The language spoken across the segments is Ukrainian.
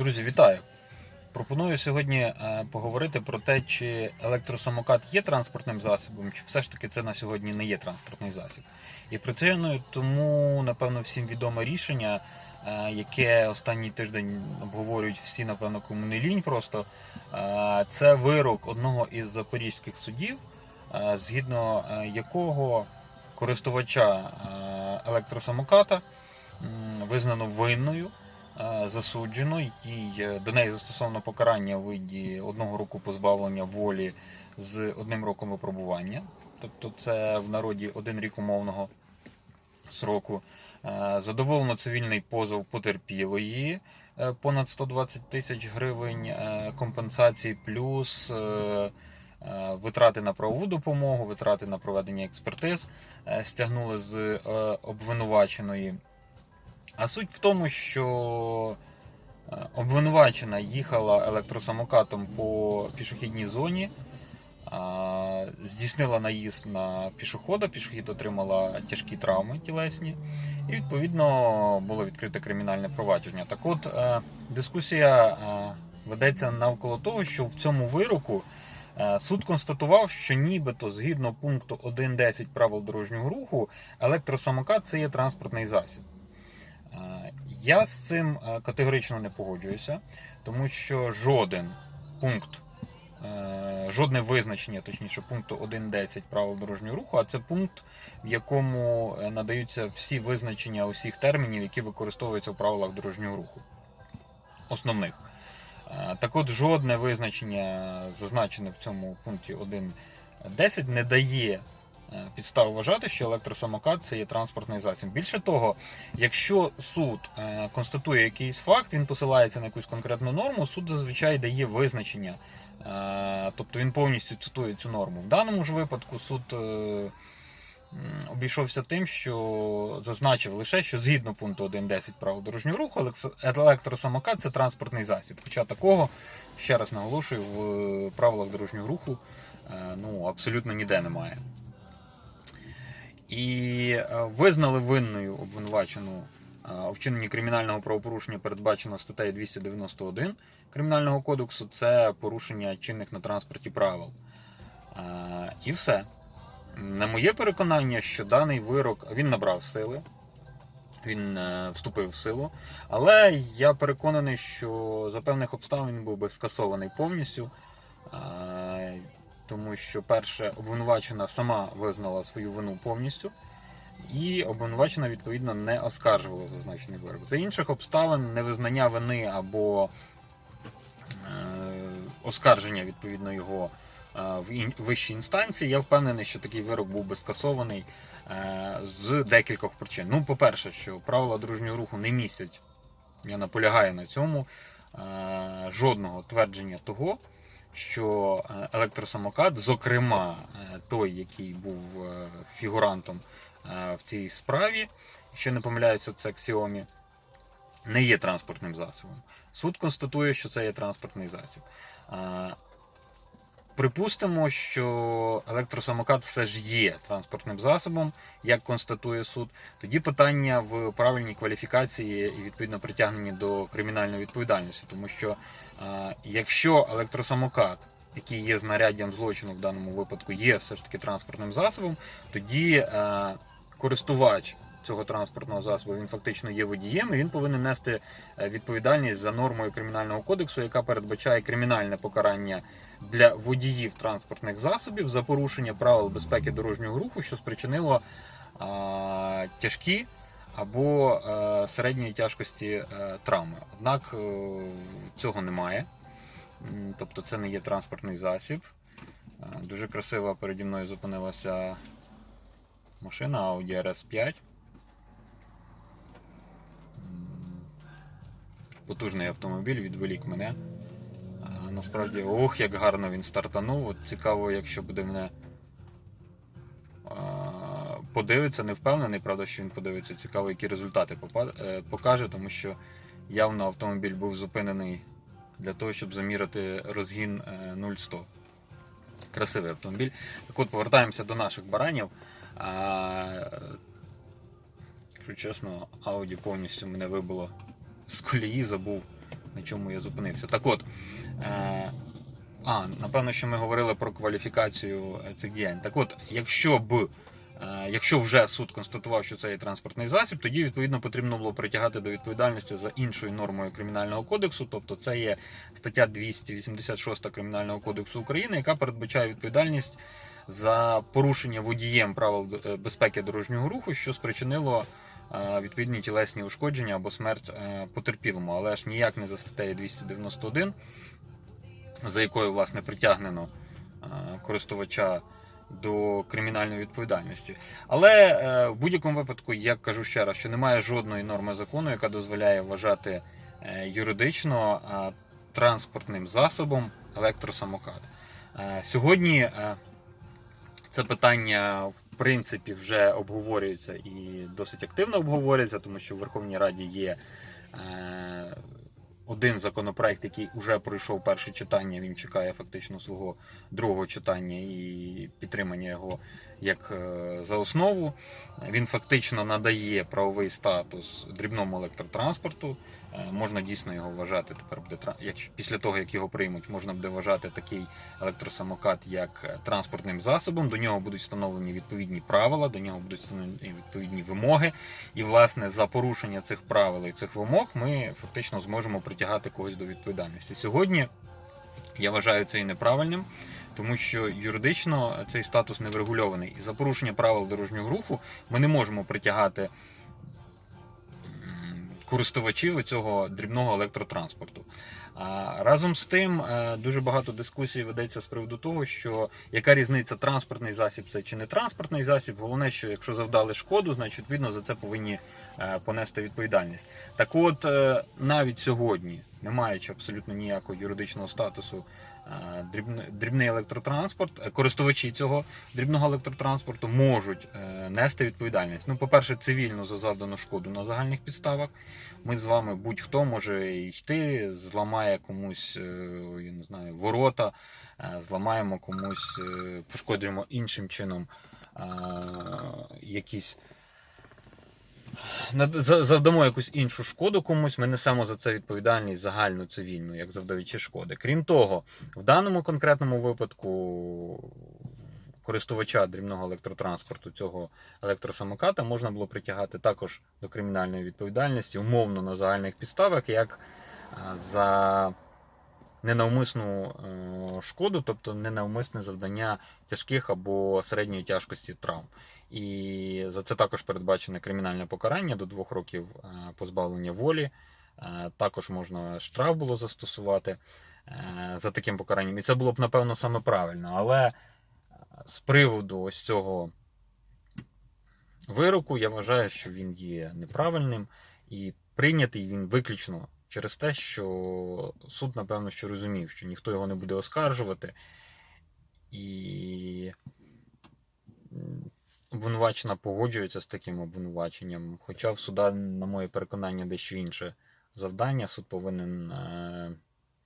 Друзі, вітаю! Пропоную сьогодні е, поговорити про те, чи електросамокат є транспортним засобом, чи все ж таки це на сьогодні не є транспортний засіб. І причиною тому, напевно, всім відоме рішення, е, яке останній тиждень обговорюють всі, напевно, кому не лінь просто. Е, Це вирок одного із запорізьких судів, згідно якого користувача електросамоката визнано винною засуджено, якій е, до неї застосовано покарання у виді одного року позбавлення волі з одним роком випробування. Тобто це в народі один рік умовного сроку. Е, Задоволено цивільний позов потерпілої е, понад 120 тисяч гривень е, компенсації, плюс е, е, витрати на правову допомогу, витрати на проведення експертиз е, стягнули з е, обвинуваченої. А суть в тому, що е, обвинувачена їхала електросамокатом по пішохідній зоні, здійснила наїзд на пішохода, пішохід отримала тяжкі травми тілесні, і відповідно було відкрите кримінальне провадження. Так от е, дискусія е, ведеться навколо того, що в цьому вироку суд констатував, що нібито згідно пункту 1.10 правил дорожнього руху електросамокат це є транспортний засіб. Е, Я з цим е, категорично не погоджуюся, тому що жоден пункт, е, жодне визначення, точніше, пункту 1.10 правил дорожнього руху, а це пункт, в якому надаються всі визначення усіх термінів, які використовуються в правилах дорожнього руху. Основних. Так от, жодне визначення, зазначене в цьому пункті 1.10, не дає підстав вважати, що електросамокат це є транспортний засіб. Більше того, якщо суд е, констатує якийсь факт, він посилається на якусь конкретну норму, суд зазвичай дає визначення. Е, Тобто він повністю цитує цю норму. В даному ж випадку суд е, обійшовся тим, що зазначив лише, що згідно пункту 1.10 правил дорожнього руху, електросамокат це транспортний засіб. Хоча такого, ще раз наголошую, в правилах дорожнього руху е, ну, абсолютно ніде немає. І е, визнали винною обвинувачену е, у вчиненні кримінального правопорушення, передбачено статтею 291 Кримінального кодексу, це порушення чинних на транспорті правил. Е, І все. На моє переконання, що даний вирок він набрав сили, він вступив в силу, але я переконаний, що за певних обставин він був би скасований повністю. Тому що перше обвинувачена сама визнала свою вину повністю, і обвинувачена відповідно не оскаржувала зазначений вирок. За інших обставин невизнання вини або е, оскарження відповідно його е, в вищій інстанції, я впевнений, що такий вирок був би скасований е, з декількох причин. Ну, по-перше, що правила дорожнього руху не містять, я наполягаю на цьому, жодного твердження того, що е, електросамокат, зокрема е, той, який був е, фігурантом в цій справі, якщо не помиляюся, це Xiaomi, не є транспортним засобом. Суд констатує, що це є транспортний засіб. Припустимо, що електросамокат все ж є транспортним засобом, як констатує суд. Тоді питання в правильній кваліфікації і відповідно притягненні до кримінальної відповідальності, тому що якщо електросамокат, який є знаряддям злочину в даному випадку, є все ж таки транспортним засобом, тоді е, користувач цього транспортного засобу він фактично є водієм, і він повинен нести е, відповідальність за нормою кримінального кодексу, яка передбачає кримінальне покарання для водіїв транспортних засобів за порушення правил безпеки дорожнього руху, що спричинило тяжкі або е, середньої тяжкості е, травми. Однак е, цього немає. Тобто це не є транспортний засіб. Дуже красиво переді мною зупинилася машина Audi RS5. Потужний автомобіль відволік мене. Насправді, ох, як гарно він стартанув. От цікаво, якщо буде мене подивиться, не впевнений, правда, що він подивиться. Цікаво, які результати е, покаже, тому що явно автомобіль був зупинений для того, щоб заміряти розгін е, 0-100. Красивий автомобіль. Так от повертаємося до наших баранів. Якщо чесно, Audi повністю мене вибило з колії, забув на чому я зупинився. Так от, е, а, напевно, що ми говорили про кваліфікацію е, цих діянь. Так от, якщо б е, Якщо вже суд констатував, що це є транспортний засіб, тоді відповідно потрібно було притягати до відповідальності за іншою нормою кримінального кодексу, тобто це є стаття 286 кримінального кодексу України, яка передбачає відповідальність за порушення водієм правил е, безпеки дорожнього руху, що спричинило е, відповідні тілесні ушкодження або смерть е, потерпілому, але ж ніяк не за статтею 291, за якою власне притягнено е, користувача до кримінальної відповідальності. Але е, в будь-якому випадку, я кажу ще раз, що немає жодної норми закону, яка дозволяє вважати е, юридично е, транспортним засобом електросамокат. Сьогодні це питання в принципі вже обговорюється і досить активно обговорюється, тому що в Верховній Раді є один законопроект, який вже пройшов перше читання. Він чекає фактично свого другого читання і підтримання його як е, за основу. Він фактично надає правовий статус дрібному електротранспорту. Е, Можна дійсно його вважати тепер буде якщо після того, як його приймуть, можна буде вважати такий електросамокат як е, транспортним засобом. До нього будуть встановлені відповідні правила, до нього будуть встановлені відповідні вимоги. І власне за порушення цих правил і цих вимог ми фактично зможемо притягати когось до відповідальності. Сьогодні я вважаю це і неправильним, тому що юридично цей статус не врегульований. І за порушення правил дорожнього руху ми не можемо притягати користувачів цього дрібного електротранспорту. А разом з тим е, дуже багато дискусій ведеться з приводу того, що яка різниця транспортний засіб це чи не транспортний засіб. Головне, що якщо завдали шкоду, значить відповідно за це повинні понести відповідальність. Так от е, навіть сьогодні, не маючи абсолютно ніякого юридичного статусу, е, дрібний, електротранспорт, е, користувачі цього дрібного електротранспорту можуть е, нести відповідальність. Ну, по-перше, цивільно за завдану шкоду на загальних підставах. Ми з вами будь-хто може йти, зламає комусь, е, я не знаю, ворота, е, зламаємо комусь, е, пошкодимо іншим чином е, якісь. Завдамо якусь іншу шкоду комусь, ми несемо за це відповідальність загальну цивільну, як завдавачі шкоди. Крім того, в даному конкретному випадку користувача дрібного електротранспорту цього електросамоката можна було притягати також до кримінальної відповідальності, умовно на загальних підставах, як за ненавмисну е, шкоду, тобто ненавмисне завдання тяжких або середньої тяжкості травм. І за це також передбачене кримінальне покарання до двох років е, позбавлення волі. Е, Також можна штраф було застосувати е, за таким покаранням. І це було б, напевно, саме правильно. Але з приводу ось цього вироку, я вважаю, що він є неправильним і прийнятий він виключно через те, що суд, напевно, що розумів, що ніхто його не буде оскаржувати. І обвинувачена погоджується з таким обвинуваченням. Хоча в суда, на моє переконання, дещо інше завдання. Суд повинен е,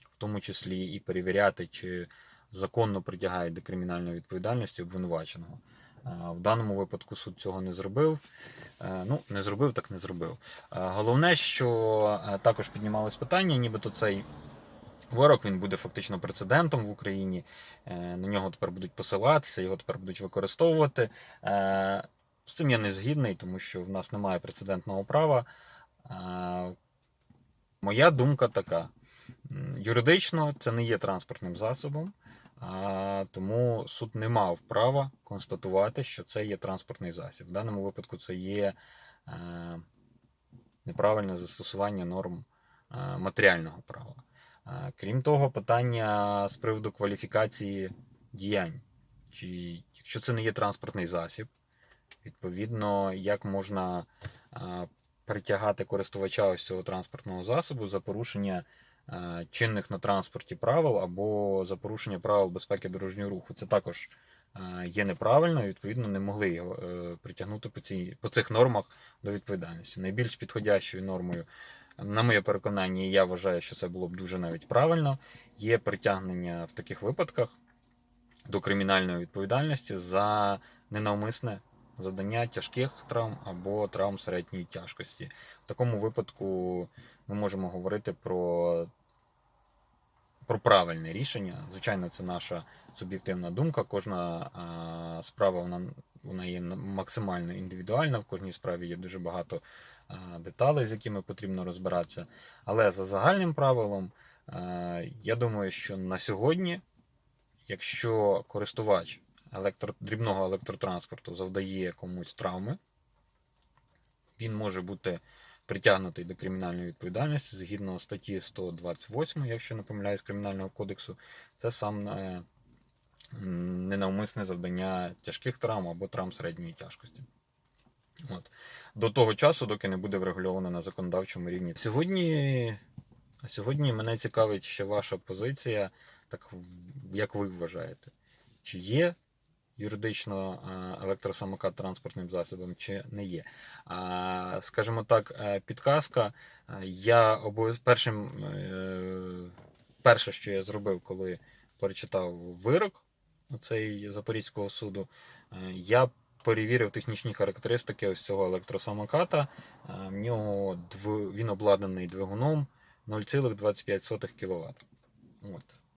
в тому числі і перевіряти, чи законно притягають до кримінальної відповідальності обвинуваченого. Е, В даному випадку суд цього не зробив. Е, Ну, не зробив, так не зробив. Головне, що також піднімалось питання, нібито цей вирок він буде фактично прецедентом в Україні. Е, На нього тепер будуть посилатися, його тепер будуть використовувати. Е, З цим я не згідний, тому що в нас немає прецедентного права. Е, Моя думка така: юридично це не є транспортним засобом. Тому суд не мав права констатувати, що це є транспортний засіб. В даному випадку це є неправильне застосування норм матеріального права. Крім того, питання з приводу кваліфікації діянь. Чи якщо це не є транспортний засіб, відповідно, як можна притягати користувача ось цього транспортного засобу за порушення чинних на транспорті правил або за порушення правил безпеки дорожнього руху. Це також є неправильно, і відповідно не могли його е, притягнути по, цій, по цих нормах до відповідальності. Найбільш підходящою нормою, на моє переконання, я вважаю, що це було б дуже навіть правильно, є притягнення в таких випадках до кримінальної відповідальності за ненавмисне завдання тяжких травм або травм середньої тяжкості. В такому випадку ми можемо говорити про, про правильне рішення. Звичайно, це наша суб'єктивна думка. Кожна а, справа вона, вона є максимально індивідуальна. В кожній справі є дуже багато деталей, з якими потрібно розбиратися. Але за загальним правилом, я думаю, що на сьогодні, якщо користувач електро, дрібного електротранспорту завдає комусь травми, він може бути притягнутий до кримінальної відповідальності згідно статті 128, якщо не помиляюсь, Кримінального кодексу, це саме м, ненавмисне завдання тяжких травм або травм середньої тяжкості. От. До того часу, доки не буде врегульовано на законодавчому рівні. Сьогодні, сьогодні мене цікавить ще ваша позиція, так як ви вважаєте, чи є юридично е, електросамокат транспортним засобом, чи не є. Скажімо так, е, підказка. Е, Я першим, перше, що я зробив, коли перечитав вирок цей Запорізького суду, я перевірив технічні характеристики ось цього електросамоката. Е, В нього він обладнаний двигуном 0,25 кВт. От.